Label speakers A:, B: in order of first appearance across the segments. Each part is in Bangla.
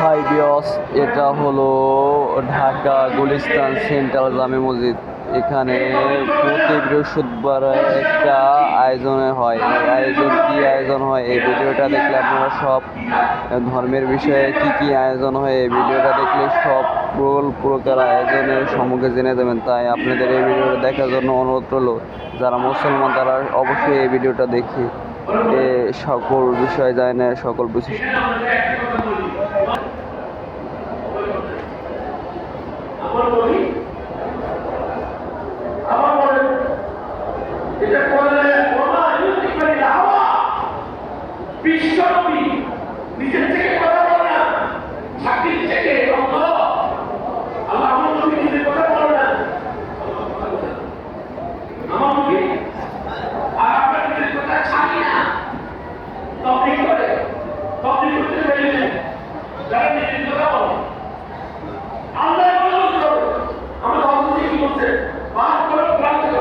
A: হাই বিয়স, এটা হলো ঢাকা গুলিস্তান সেন্ট্রাল জামে মসজিদ। এখানে প্রতি বৃহস্পতিবার একটা আয়োজনে হয়। এই আয়োজন কি আয়োজন হয়? এই ভিডিওটা দেখলে আপনারা সব ধর্মের বিষয়ে কি কি আয়োজন হয়, এই ভিডিওটা দেখলে সব প্রকার আয়োজনের সম্মুখে জেনে যাবেন। তাই আপনাদের এই ভিডিওটা দেখার জন্য অনুরোধ রইল, যারা মুসলমান তারা অবশ্যই এই ভিডিওটা দেখে সকল বিষয় যায় না সকল বিষয়
B: আমার বলি আমার বলে এটা করলে ওমা ইউতি করে দাওয়া বিশ্বনবী নিজের থেকে কথা বলে না সাকিব থেকে আল্লাহ আল্লাহ আমার নবী নিজের কথা বলে না আমার নবী আর আপনার নিজের কথা ছাড়ি না তবে করে তবে করতে পেরেছে যারা নিজের কথা বলে আল্লাহ বলে আমরা অবশ্যই কি বলছে বার করো কোরআন থেকে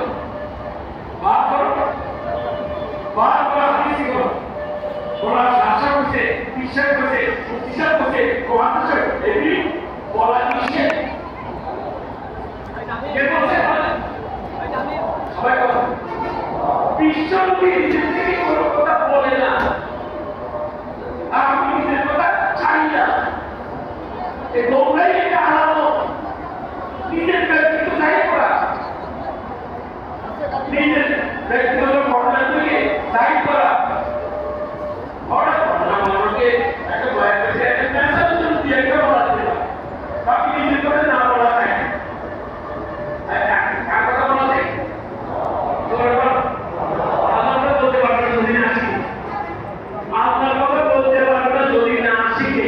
B: বার করো বার করো হাদিস করো তোমরা আশা করছে, বিশ্বাস করছে বিশ্বাস করছে করছে। এটি বলা নিষেধ। নিজের আর ছাড়ি না। এই তোমরাই এটা আলাদা নিজের ব্যক্তিত্ব জাহির করা। নিজের ব্যক্তিগত ঘটনাগুলিকে করা হঠাৎ ঘটনা মানুষকে একটা বয়ান করছে একটা মেসেজ জন্য দিয়ে একটা বলা যেতে পারে বাকি নিজের কথা না বলা যায় কার কথা বলা যায় তোমার কথা আমার কথা বলতে পারবে না যদি না শিখে আপনার কথা বলতে পারবে না যদি না শিখে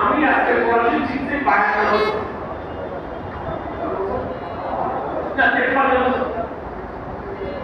B: আমি আজকে পড়াশোনা শিখতে পারি না না তিপ্পান্ন বছর